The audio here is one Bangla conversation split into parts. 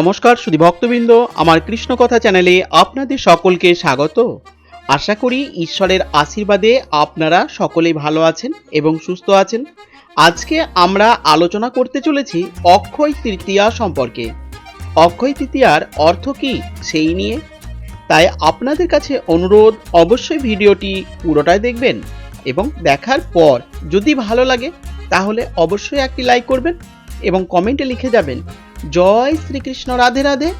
নমস্কার সুধী ভক্তবৃন্দ, আমার কৃষ্ণ কথা চ্যানেলে আপনাদের সকলকে স্বাগত। আশা করি ঈশ্বরের আশীর্বাদে আপনারা সকলেই ভালো আছেন এবং সুস্থ আছেন। আজকে আমরা আলোচনা করতে চলেছি অক্ষয় তৃতীয়া সম্পর্কে। অক্ষয় তৃতীয়ার অর্থ কি সেই নিয়ে? তাই আপনাদের কাছে অনুরোধ, অবশ্যই ভিডিওটি পুরোটাই দেখবেন এবং দেখার পর যদি ভালো লাগে, তাহলে অবশ্যই একটি লাইক করবেন এবং কমেন্টে লিখে যাবেন জয় শ্রীকৃষ্ণ, রাধে রাধে।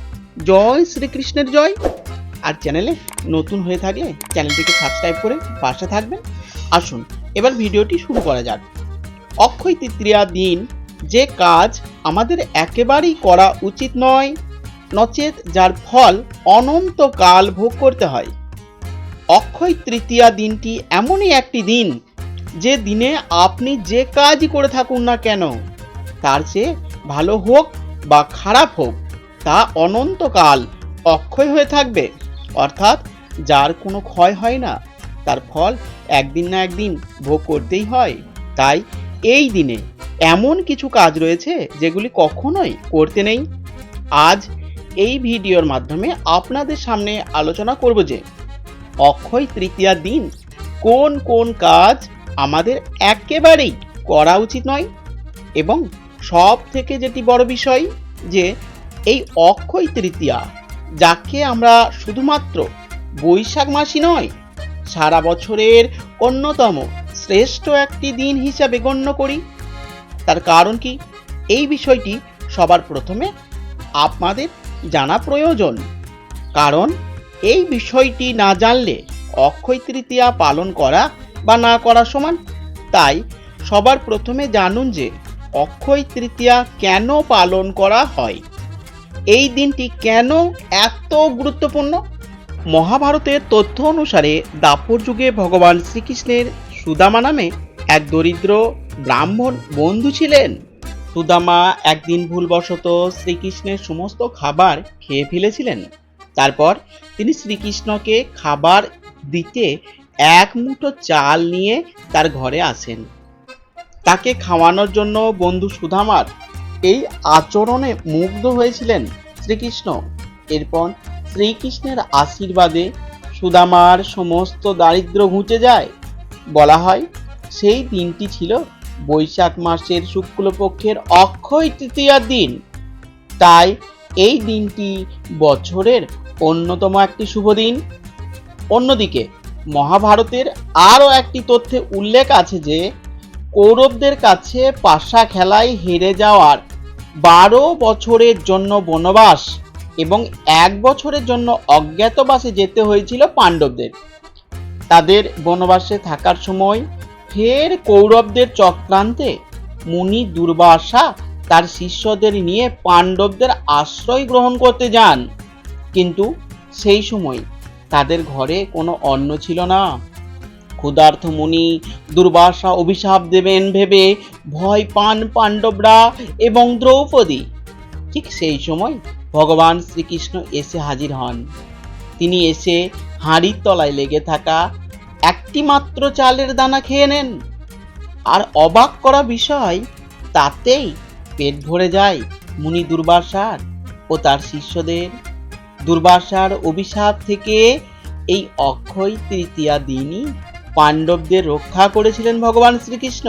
জয় শ্রীকৃষ্ণের জয়। আর চ্যানেলে নতুন হয়ে থাকলে চ্যানেলটিকে সাবস্ক্রাইব করে পাশে থাকবেন। আসুন, এবার ভিডিওটি শুরু করা যাক। অক্ষয় তৃতীয়া দিন, যে কাজ আমাদের একেবারেই করা উচিত নয়, নচেত যার ফল অনন্তকাল ভোগ করতে হয়। অক্ষয় তৃতীয়া দিনটি এমনই একটি দিন, যে দিনে আপনি যে কাজই করে থাকুন না কেন, তার চেয়ে ভালো হোক বা খারাপ হোক, তা অনন্তকাল অক্ষয় হয়ে থাকবে। অর্থাৎ যার কোনো ক্ষয় হয় না, তার ফল একদিন না একদিন ভোগ করতেই হয়। তাই এই দিনে এমন কিছু কাজ রয়েছে যেগুলি কখনোই করতে নেই। আজ এই ভিডিওর মাধ্যমে আপনাদের সামনে আলোচনা করব যে, অক্ষয় তৃতীয়া দিন কোন কোন কাজ আমাদের একেবারেই করা উচিত নয় এবং সব থেকে যেটি বড় বিষয় যে এই অক্ষয় তৃতীয়া, যাকে আমরা শুধুমাত্র বৈশাখ মাসই নয়, সারা বছরের অন্যতম শ্রেষ্ঠ একটি দিন হিসাবে গণ্য করি। তার কারণ কি? এই বিষয়টি সবার প্রথমে আপনাদের জানা প্রয়োজন। কারণ এই বিষয়টি না জানলে অক্ষয় তৃতীয়া পালন করা বা না করা সমান। তাই সবার প্রথমে জানুন যে অক্ষয় তৃতীয়া কেন পালন করা হয়? এই দিনটি কেন এত গুরুত্বপূর্ণ? মহাভারতের তথ্য অনুসারে দাপর যুগে ভগবান শ্রীকৃষ্ণের সুদামা নামে এক দরিদ্র ব্রাহ্মণ বন্ধু ছিলেন। সুদামা একদিন ভুলবশত শ্রীকৃষ্ণের সমস্ত খাবার খেয়ে ফেলেছিলেন। তারপর তিনি শ্রীকৃষ্ণকে খাবার দিতে এক মুঠো চাল নিয়ে তার ঘরে আসেন। তাকে খাওয়ানোর জন্য বন্ধু সুধামার এই আচরণে মুগ্ধ হয়েছিলেন শ্রীকৃষ্ণ। এরপর শ্রীকৃষ্ণের আশীর্বাদে সুদামার সমস্ত দারিদ্র ঘুচে যায়। বলা হয়, সেই দিনটি ছিল বৈশাখ মাসের শুক্লপক্ষের অক্ষয় তৃতীয়ার দিন। তাই এই দিনটি বছরের অন্যতম একটি শুভ দিন। অন্যদিকে মহাভারতের আরও একটি তথ্যে উল্লেখ আছে যে কৌরবদের কাছে পাশা খেলায় হেরে যাওয়ার বারো বছরের জন্য বনবাস এবং এক বছরের জন্য অজ্ঞাতবাসে যেতে হয়েছিল পাণ্ডবদের। তাদের বনবাসে থাকার সময় ফের কৌরবদের চক্রান্তে মুনি দুর্বাসা তার শিষ্যদের নিয়ে পাণ্ডবদের আশ্রয় গ্রহণ করতে যান। কিন্তু সেই সময় তাদের ঘরে কোনো অন্ন ছিল না। ক্ষুধার্থ মুনি দুর্বাসা অভিশাপ দেবেন ভেবে ভয় পান পাণ্ডবরা এবং দ্রৌপদী। ঠিক সেই সময় ভগবান শ্রীকৃষ্ণ এসে হাজির হন। তিনি এসে হাঁড়ির তলায় লেগে থাকা একটি মাত্র চালের দানা খেয়ে নেন। আর অবাক করা বিষয়, তাতেই পেট ভরে যায় মুনি দুর্বাসার ও তার শিষ্যদের। দুর্বাসার অভিশাপ থেকে এই অক্ষয় তৃতীয়া দিনই পাণ্ডবদের রক্ষা করেছিলেন ভগবান শ্রীকৃষ্ণ।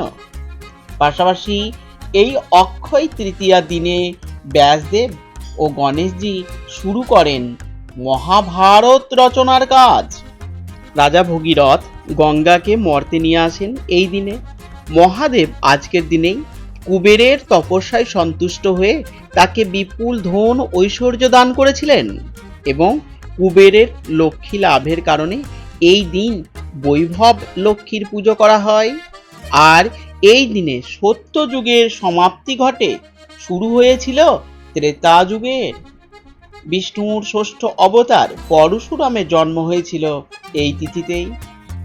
পাশাপাশি এই অক্ষয় তৃতীয়া দিনে ব্যাসদেব ও গণেশজি শুরু করেন মহাভারত রচনার কাজ। রাজা ভগীরথ গঙ্গাকে মর্তে নিয়ে আসেন এই দিনে। মহাদেব আজকের দিনেই কুবেরের তপস্যায় সন্তুষ্ট হয়ে তাকে বিপুল ধন ঐশ্বর্য দান করেছিলেন এবং কুবেরের লক্ষ্মী লাভের কারণে এই দিন বৈভব লক্ষ্মীর পুজো করা হয়। আর এই দিনে সত্য যুগের সমাপ্তি ঘটে। শুরু হয়েছিল ত্রেতা যুগের। বিষ্ণুর ষষ্ঠ অবতার পরশুরামের জন্ম হয়েছিল এই তিথিতেই।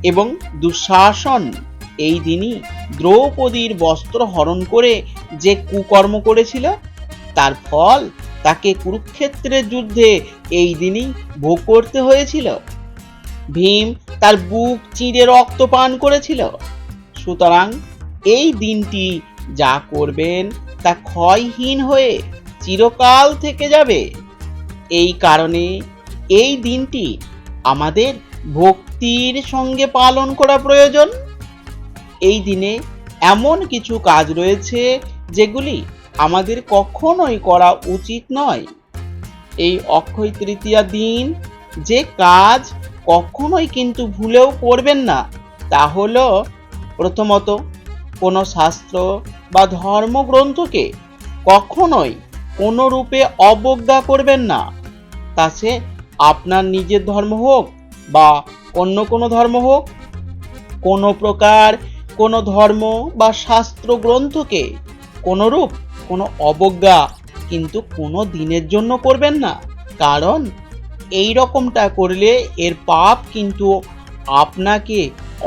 এবং দুঃশাসন এই দিনই দ্রৌপদীর বস্ত্র হরণ করে যে কুকর্ম করেছিল, তার ফল তাকে কুরুক্ষেত্রের যুদ্ধে এই দিনই ভোগ করতে হয়েছিল। ভীম তার বুক চিঁড়ে রক্ত পান করেছিল। সুতরাং এই দিনটি যা করবেন তা ক্ষয়হীন হয়ে চিরকাল থেকে যাবে। এই কারণে এই দিনটি আমাদের ভক্তির সঙ্গে পালন করা প্রয়োজন। এই দিনে এমন কিছু কাজ রয়েছে যেগুলি আমাদের কখনোই করা উচিত নয়। এই অক্ষয় তৃতীয়া দিন যে কাজ কখনোই কিন্তু ভুলেও করবেন না। তা হলো, প্রথমত, কোনো শাস্ত্র বা ধর্মগ্রন্থকে কখনোই কোনো রূপে অবজ্ঞা করবেন না। তা সে আপনার নিজের ধর্ম হোক বা অন্য কোনো ধর্ম হোক, কোনো প্রকার কোনো ধর্ম বা শাস্ত্র গ্রন্থকে কোনোরূপ কোনো অবজ্ঞা কিন্তু কোনো দিনের জন্য করবেন না। কারণ এই রকমটা করলে এর পাপ কিন্তু আপনাকে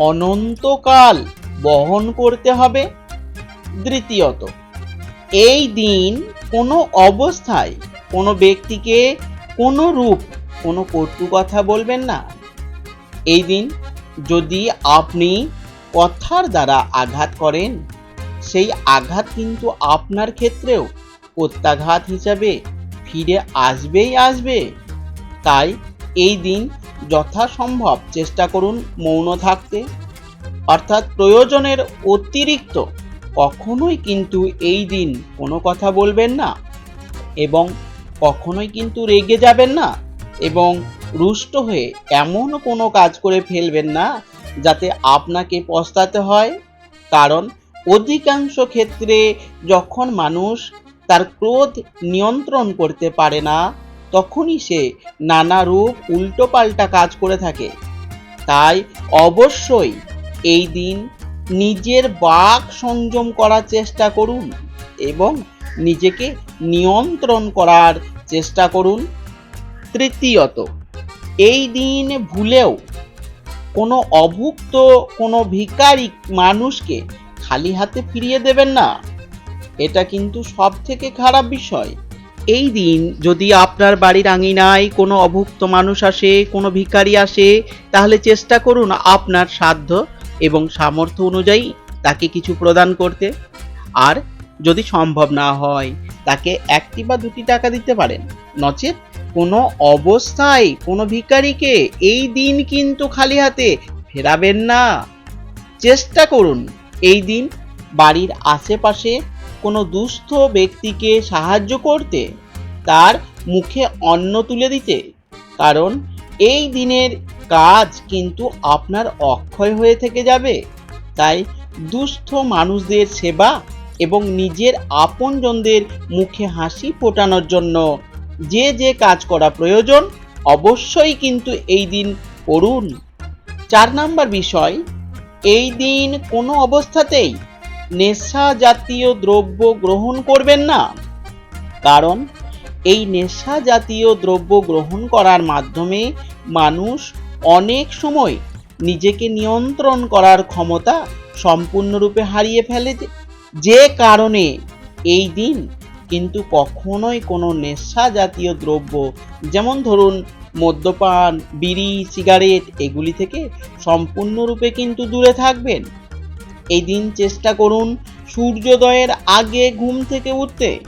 অনন্তকাল বহন করতে হবে। দ্বিতীয়ত, এই দিন কোনো অবস্থায় কোনো ব্যক্তিকে কোনো রূপ, কোনো কটু কথা বলবেন না। এই দিন যদি আপনি কথার দ্বারা আঘাত করেন, সেই আঘাত কিন্তু আপনার ক্ষেত্রেও প্রত্যাঘাত হিসাবে ফিরে আসবেই আসবে। তাই এই দিন যথাসম্ভব চেষ্টা করুন মৌন থাকতে। অর্থাৎ প্রয়োজনের অতিরিক্ত কখনোই কিন্তু এই দিন কোনো কথা বলবেন না এবং কখনোই কিন্তু রেগে যাবেন না এবং রুষ্ট হয়ে এমন কোনো কাজ করে ফেলবেন না যাতে আপনাকে পস্তাতে হয়। কারণ অধিকাংশ ক্ষেত্রে যখন মানুষ তার ক্রোধ নিয়ন্ত্রণ করতে পারে না তখনই সে নানা রূপ উল্টোপাল্টা কাজ করে থাকে। তাই অবশ্যই এই দিন নিজের বাক সংযম করার চেষ্টা করুন এবং নিজেকে নিয়ন্ত্রণ করার চেষ্টা করুন। তৃতীয়ত, এই দিন ভুলেও কোনো অভুক্ত, কোনো ভিকারি মানুষকে খালি হাতে ফিরিয়ে দেবেন না। এটা কিন্তু সব থেকে খারাপ বিষয়। এই দিন যদি আপনার বাড়ির আঙিনায় কোনো অভুক্ত মানুষ আসে, কোনো ভিখারি আসে, তাহলে চেষ্টা করুন আপনার সাধ্য এবং সামর্থ্য অনুযায়ী তাকে কিছু প্রদান করতে। আর যদি সম্ভব না হয়, তাকে একটি বা দুটি টাকা দিতে পারেন। নচেত কোনো অবস্থায় কোনো ভিখারিকে এই দিন কিন্তু খালি হাতে ফেরাবেন না। চেষ্টা করুন এই দিন বাড়ির আশেপাশে কোনো দুস্থ ব্যক্তিকে সাহায্য করতে তার মুখে অন্ন তুলে দিতে। কারণ এই দিনের কাজ কিন্তু আপনার অক্ষয় হয়ে থেকে যাবে। তাই দুস্থ মানুষদের সেবা এবং নিজের আপনজনদের মুখে হাসি ফোটানোর জন্য যে যে কাজ করা প্রয়োজন, অবশ্যই কিন্তু এই দিন করুন। চার নাম্বার বিষয়, এই দিন কোনো অবস্থাতেই নেশা জাতীয় দ্রব্য গ্রহণ করবেন না। কারণ, এই নেশা জাতীয় দ্রব্য গ্রহণ করার মাধ্যমে মানুষ অনেক সময় নিজেকে নিয়ন্ত্রণ করার ক্ষমতা সম্পূর্ণরূপে হারিয়ে ফেলে যে- কারণে এই দিন কিন্তু কখনোই কোনো নেশা জাতীয় দ্রব্য, যেমন ধরুন মদ্যপান, বিড়ি, সিগারেট, এগুলি থেকে সম্পূর্ণরূপে কিন্তু দূরে থাকবেন। এই দিন চেষ্টা করুন সূর্যোদয়ের আগে ঘুম থেকে উঠতে।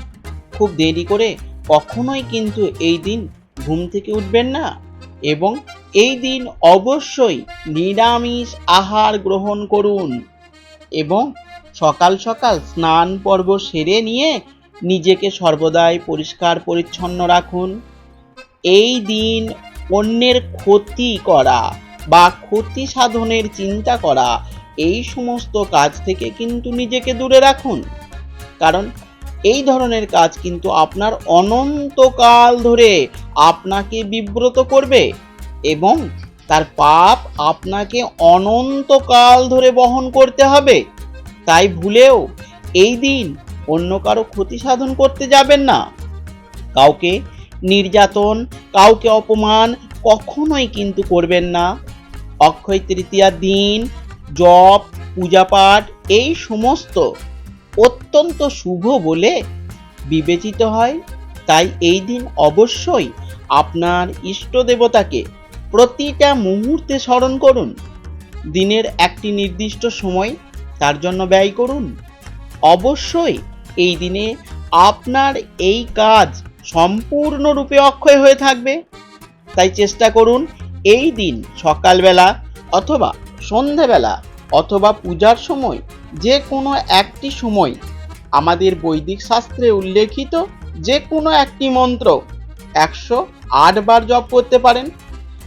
খুব দেরি করে কখনোই কিন্তু এই দিন ঘুম থেকে উঠবেন না এবং এই দিন অবশ্যই নিরামিষ আহার গ্রহণ করুন এবং সকাল সকাল স্নান পর্ব সেরে নিয়ে নিজেকে সর্বদাই পরিষ্কার পরিচ্ছন্ন রাখুন। এই দিন অন্যের ক্ষতি করা বা ক্ষতি সাধনের চিন্তা করা এই সমস্ত কাজ থেকে কিন্তু নিজেকে দূরে রাখুন। কারণ এই ধরনের কাজ কিন্তু আপনার অনন্তকাল ধরে আপনাকে বিব্রত করবে এবং তার পাপ আপনাকে অনন্তকাল ধরে বহন করতে হবে। তাই ভুলেও এই দিন অন্য কারও ক্ষতি সাধন করতে যাবেন না। কাউকে নির্যাতন, কাউকে অপমান কখনোই কিন্তু করবেন না। অক্ষয় তৃতীয়ার দিন জপ, পূজাপাঠ, এই সমস্ত অত্যন্ত শুভ বলে বিবেচিত হয়। তাই এই দিন অবশ্যই আপনার ইষ্ট দেবতাকে প্রতিটা মুহূর্তে স্মরণ করুন। দিনের একটি নির্দিষ্ট সময় তার জন্য ব্যয় করুন। অবশ্যই এই দিনে আপনার এই কাজ সম্পূর্ণরূপে অক্ষয় হয়ে থাকবে। তাই চেষ্টা করুন এই দিন সকালবেলা অথবা সন্ধেবেলা অথবা পূজার সময় যে কোনো একটি সময় আমাদের বৈদিক শাস্ত্রে উল্লেখিত যে কোনো একটি মন্ত্র একশো আট বার জপ করতে পারেন।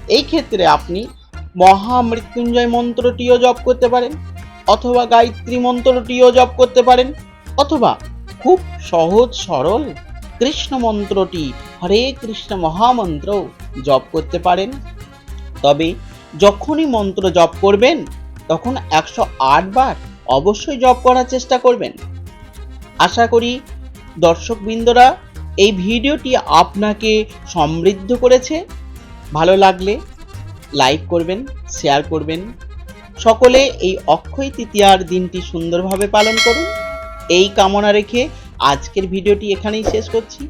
এই ক্ষেত্রে আপনি মহামৃত্যুঞ্জয় মন্ত্রটিও জপ করতে পারেন অথবা গায়ত্রী মন্ত্রটিও জপ করতে পারেন অথবা খুব সহজ সরল কৃষ্ণ মন্ত্রটি হরে কৃষ্ণ মহামন্ত্র জপ করতে পারেন। তবে যখনই মন্ত্র জপ করবেন, তখন একশো আট বার অবশ্যই জপ করার চেষ্টা করবেন। আশা করি দর্শকবৃন্দরা এই ভিডিওটি আপনাকে সমৃদ্ধ করেছে। ভালো লাগলে লাইক করবেন, শেয়ার করবেন। সকলে এই অক্ষয় তৃতীয়ার দিনটি সুন্দরভাবে পালন করুন। এই কামনা রেখে আজকের ভিডিওটি এখানেই শেষ করছি।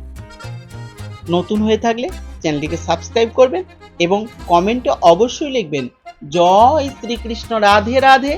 নতুন হয়ে থাকলে চ্যানেলটিকে সাবস্ক্রাইব করবেন। এবং কমেন্টে অবশ্যই লিখবেন জয় শ্রীকৃষ্ণ রাধে রাধে।